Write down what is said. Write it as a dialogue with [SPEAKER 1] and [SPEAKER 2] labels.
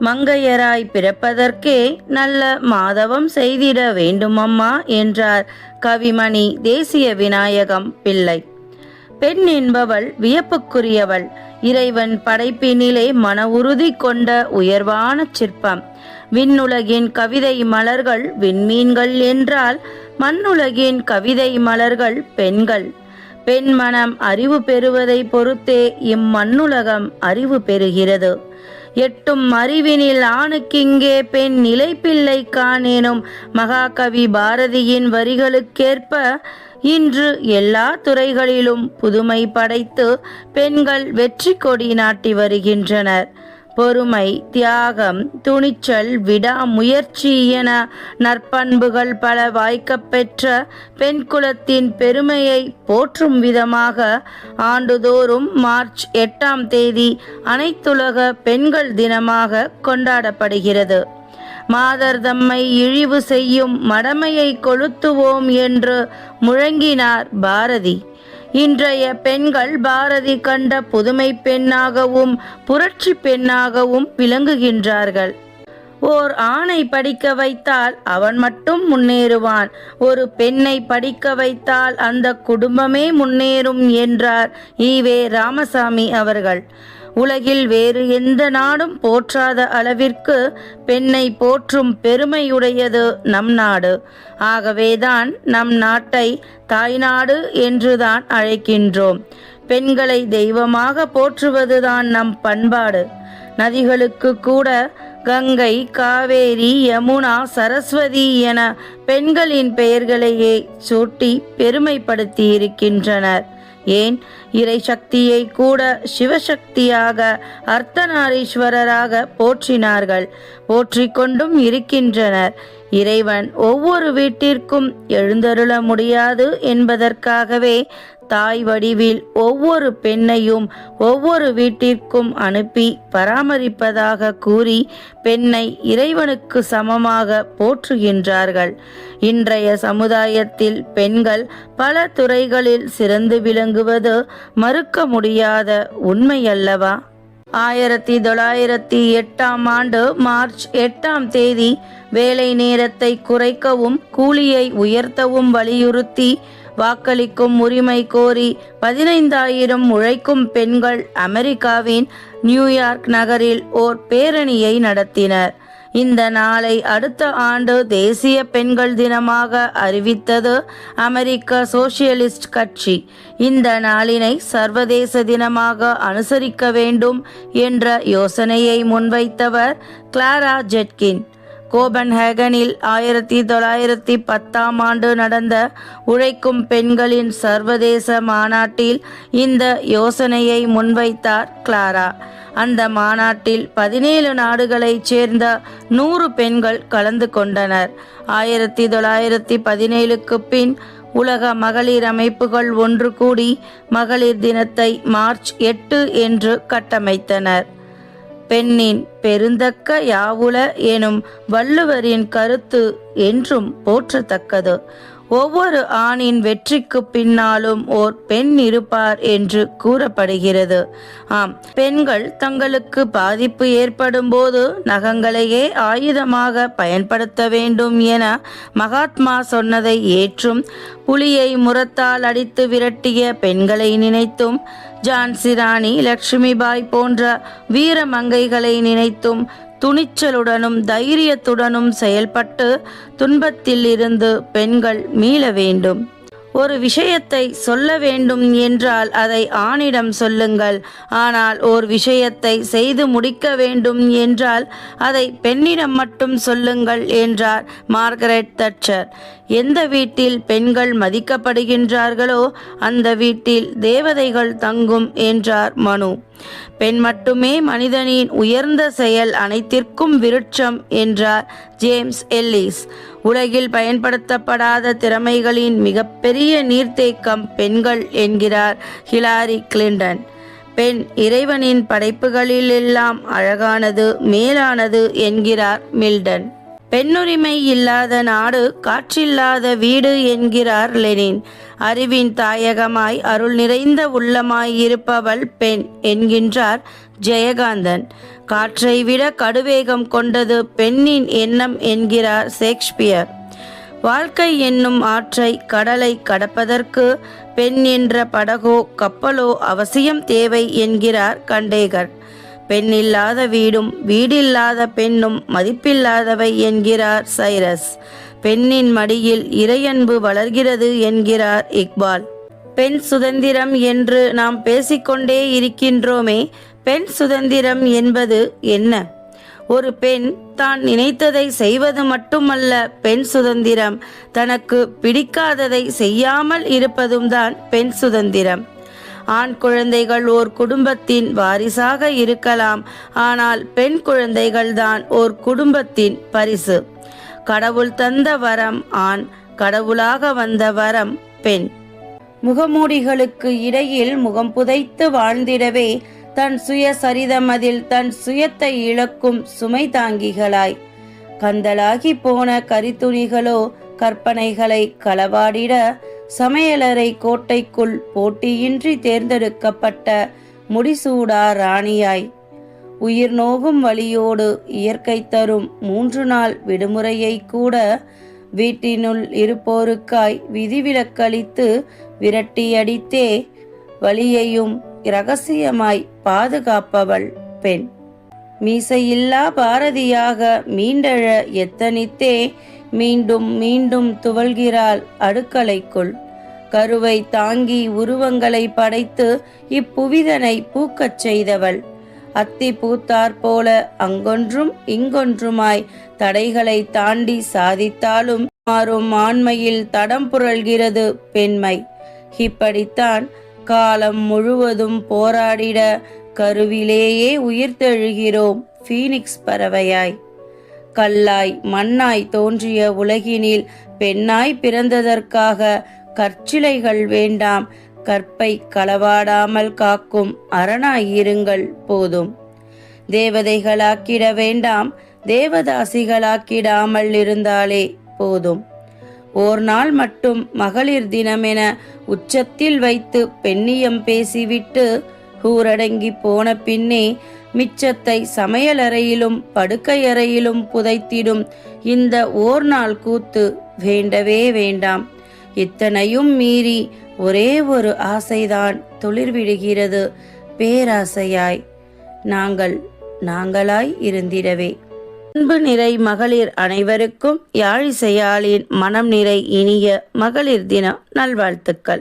[SPEAKER 1] மங்கையராய் பிறப்பதற்கே நல்ல மாதவம் செய்திட வேண்டுமம்மா என்றார் கவிமணி தேசிய விநாயகம் பிள்ளை. பெண் என்பவள் வியப்புக்குரியவள். இறைவன் படைப்பினிலே மன உறுதி கொண்ட உயர்வான சிற்பம். விண்ணுலகின் கவிதை மலர்கள் விண்மீன்கள் என்றால் மண்ணுலகின் கவிதை மலர்கள் பெண்கள். பெண் மனம் அறிவு பெறுவதை பொறுத்தே இம்மண்ணுலகம் அறிவு பெறுகிறது. எட்டும் அறிவினில் ஆணுக்கிங்கே பெண் நிலைப்பிள்ளை காணேனும். மகாகவி பாரதியின் வரிகளுக்கேற்ப இன்று எல்லா துறைகளிலும் புதுமை படைத்து பெண்கள் வெற்றி கொடி நாட்டி வருகின்றனர். பொறுமை தியாகம் துணிச்சல் விடாமுயற்சி என நற்பண்புகள் பல வாய்க்கப்பெற்ற பெண் குலத்தின் பெருமையை போற்றும் விதமாக ஆண்டுதோறும் மார்ச் எட்டாம் தேதி அனைத்துலக பெண்கள் தினமாக கொண்டாடப்படுகிறது. மாதர் தம்மை இழிவு செய்யும் மடமையை கொளுத்துவோம் என்று முழங்கினார் பாரதி. இன்றைய பெண்கள் பாரதி கண்ட புதுமை பெண்ணாகவும் புரட்சி பெண்ணாகவும் விளங்குகின்றார்கள். ஓர் ஆணை படிக்க வைத்தால் அவன் மட்டும் முன்னேறுவான். ஒரு பெண்ணை படிக்க வைத்தால் அந்த குடும்பமே முன்னேறும் என்றார் ஈவே ராமசாமி அவர்கள். உலகில் வேறு எந்த நாடும் போற்றாத அளவிற்கு பெண்ணை போற்றும் பெருமையுடையது நம் நாடு. ஆகவேதான் நம் நாட்டை தாய்நாடு என்றுதான் அழைக்கின்றோம். பெண்களை தெய்வமாக போற்றுவதுதான் நம் பண்பாடு. நதிகளுக்கு கூட கங்கை காவேரி யமுனா சரஸ்வதி என பெண்களின் பெயர்களையே சூட்டி பெருமைப்படுத்தி இருக்கின்றனர் ஏன்? இறை சக்தியை கூட சிவசக்தியாக அர்த்தநாரீஸ்வரராக போற்றினார்கள். போற்றிக்கொண்டும் இருக்கின்றனர். இறைவன் ஒவ்வொரு வீட்டிற்கும் எழுந்தருள முடியாது என்பதற்காகவே தாய் வடிவில் ஒவ்வொரு பெண்ணையும் ஒவ்வொரு வீட்டிற்கும் அனுப்பி பராமரிப்பதாக கூறி பெண்ணை இறைவனுக்கு சமமாக போற்றுகின்றார்கள். இன்றைய சமுதாயத்தில் பெண்கள் பல துறைகளில் சிறந்து விளங்குவது மறுக்க முடியாத உண்மையல்லவா? ஆயிரத்தி தொள்ளாயிரத்தி எட்டாம் ஆண்டு மார்ச் எட்டாம் தேதி வேலை நேரத்தை குறைக்கவும் கூலியை உயர்த்தவும் வலியுறுத்தி வாக்களிக்கும் உரிமை கோரி பதினைந்தாயிரம் உழைக்கும் பெண்கள் அமெரிக்காவின் நியூயார்க் நகரில் ஓர் பேரணியை நடத்தினர். இந்த நாளை அடுத்த ஆண்டு தேசிய பெண்கள் தினமாக அறிவித்தது அமெரிக்க சோசியலிஸ்ட் கட்சி. இந்த நாளினை சர்வதேச தினமாக அனுசரிக்க வேண்டும் என்ற யோசனையை முன்வைத்தவர் கிளாரா ஜெட்கின். கோபன்ஹேகனில் ஆயிரத்தி தொள்ளாயிரத்தி பத்தாம் ஆண்டு நடந்த உழைக்கும் பெண்களின் சர்வதேச மாநாட்டில் இந்த யோசனையை முன்வைத்தார் கிளாரா. அந்த மாநாட்டில் பதினேழு நாடுகளைச் சேர்ந்த நூறு பெண்கள் கலந்து கொண்டனர். ஆயிரத்தி தொள்ளாயிரத்தி பதினேழுக்கு பின் உலக மகளிர் அமைப்புகள் ஒன்று கூடி மகளிர் தினத்தை மார்ச் எட்டு என்று கட்டமைத்தனர். பெண்ணின் பெருந்தக்க யாவுல எனும் வள்ளுவரின் கருத்து என்றும் போற்றத்தக்கது. ஒவ்வொரு ஆணின் வெற்றிக்கு பின்னாலும் ஓர் பெண் இருப்பார் என்று கூறப்படுகிறது. ஆம் பெண்கள் தங்களுக்கு பாதிப்பு ஏற்படும் போது நகங்களையே ஆயுதமாக பயன்படுத்த வேண்டும் என மகாத்மா சொன்னதை ஏற்றும் புலியை முரத்தால் அடித்து விரட்டிய பெண்களை நினைத்தும் ஜான்சி ராணி லட்சுமிபாய் போன்ற வீரமங்கைகளை நினைத்தும் துணிச்சலுடனும் தைரியத்துடனும் செயல்பட்டு துன்பத்தில் இருந்து பெண்கள் மீள வேண்டும். ஒரு விஷயத்தை சொல்ல வேண்டும் என்றால் அதை ஆணிடம் சொல்லுங்கள். ஆனால் ஓர் விஷயத்தை செய்து முடிக்க வேண்டும் என்றால் அதை பெண்ணிடம் மட்டும் சொல்லுங்கள் என்றார் மார்கரெட் தட்சர். எந்த வீட்டில் பெண்கள் மதிக்கப்படுகின்றார்களோ அந்த வீட்டில் தேவதைகள் தங்கும் என்றார் மனு. பெண் மட்டுமே மனிதனின் உயர்ந்த செயல் அனைத்திற்கும் விருட்சம் என்றார் ஜேம்ஸ் எல்லிஸ். உலகில் பயன்படுத்தப்படாத திறமைகளின் மிகப்பெரிய நீர்த்தேக்கம் பெண்கள் என்கிறார் ஹிலாரி கிளின்டன் பெண் இறைவனின் படைப்புகளிலெல்லாம் அழகானது மேலானது என்கிறார் மில்டன். பெண்ணுரிமை இல்லாத நாடு காற்றில்லாத வீடு என்கிறார் லெனின். அறிவின் தாயகமாய் அருள் நிறைந்த உள்ளமாய் இருப்பவள் பெண் என்கின்றார் ஜெயகாந்தன். காற்றை விட கடுவேகம் கொண்டது பெண்ணின் எண்ணம் என்கிறார் ஷேக்ஸ்பியர். வாழ்க்கை என்னும் ஆற்றை கடலை கடப்பதற்கு பெண் என்ற படகோ கப்பலோ அவசியம் தேவை என்கிறார் கண்டேகர். பெண்ணில்லாத வீடும் வீடில்லாத பெண்ணும் மதிப்பில்லாதவை என்கிறார் சைரஸ். பெண்ணின் மடியில் இறையன்பு வளர்கிறது என்கிறார் இக்பால். பெண் சுதந்திரம் என்று நாம் பேசிக்கொண்டே இருக்கின்றோமே பெண் சுதந்திரம் என்பது என்ன? ஒரு பெண் தான் நினைத்ததை செய்வது மட்டுமல்ல பெண் சுதந்திரம் தனக்கு பிடிக்காததை செய்யாமல் இருப்பதும் தான் பெண் சுதந்திரம். ஆண் குழந்தைகள் ஓர் குடும்பத்தின் வாரிசாக இருக்கலாம் ஆனால் பெண் குழந்தைகள்தான் ஓர் குடும்பத்தின் பரிசு. கடவுள் தந்த வரம் ஆண் கடவுளாக வந்த வரம் பெண். முகமூடிகளுக்கு இடையில் முகம் புதைத்து வாழ்ந்திடவே தன் சுய சரிதம் அதில் தன் சுயத்தை இழக்கும் சுமை தாங்கிகளாய். கந்தலாகி போன கரித்துணிகளோ கற்பனைகளை களவாடிட சமையலறை கோட்டைக்குள் போட்டியின்றி தேர்ந்தெடுக்கப்பட்ட முடிசூடா ராணியாய். உயிர் நோகும் வழியோடு இயற்கை தரும் மூன்று நாள் விடுமுறையை கூட வீட்டினுள் இருப்போருக்காய் விதிவிலக்களித்து விரட்டியடித்தே வழியையும் இரகசியமாய் பாதுகாப்பவள் பெண். மீசையில்லா பாரதியாக மீண்டெழ எத்தனித்தே மீண்டும் மீண்டும் துவள்கிறாள் அடுக்கலைக்குள் கருவை தாங்கி உருவங்களை படைத்து இப்புவிதனை பூக்கச் செய்தவள். அத்தி பூத்தாற் போல அங்கொன்றும் இங்கொன்றுமாய் தடைகளை தாண்டி சாதித்தாலும் மாறும் ஆண்மையில் தடம் புரள்கிறது பெண்மை. இப்படித்தான் காலம் முழுவதும் போராடிட கருவிலேயே உயிர்த்தெழுகிறோம் ஃபீனிக்ஸ் பறவையாய். கல்லாய் மண்ணாய் தோன்றிய உலகினில் பெண்ணாய் பிறந்ததற்காக கற்சிலைகள் வேண்டாம். கற்பை களவாடாமல் காக்கும் அரணாயிருங்கள் போதும். தேவதைகளாக்கிட வேண்டாம். தேவதாசிகளாக்கிடாமல் இருந்தாலே போதும். ஓர் நாள் மட்டும் மகளிர் தினமென உச்சத்தில் வைத்து பெண்ணியம் பேசிவிட்டு ஊரடங்கி போன பின்னே மிச்சத்தை சமையலறையிலும் படுக்கையறையிலும் புதைத்திடும். இந்த ஓர் நாள் கூத்து வேண்டவே வேண்டாம். இத்தனையும் மீறி ஒரே ஒரு ஆசைதான் துளிர்விடுகிறது. பேராசையாய் நாங்கள் நாங்களாய் இருந்திடவே. அன்பு நிறை மகளிர் அனைவருக்கும் யாழிசையாளின் மனம் நிறை இனிய மகளிர் தின நல்வாழ்த்துக்கள்.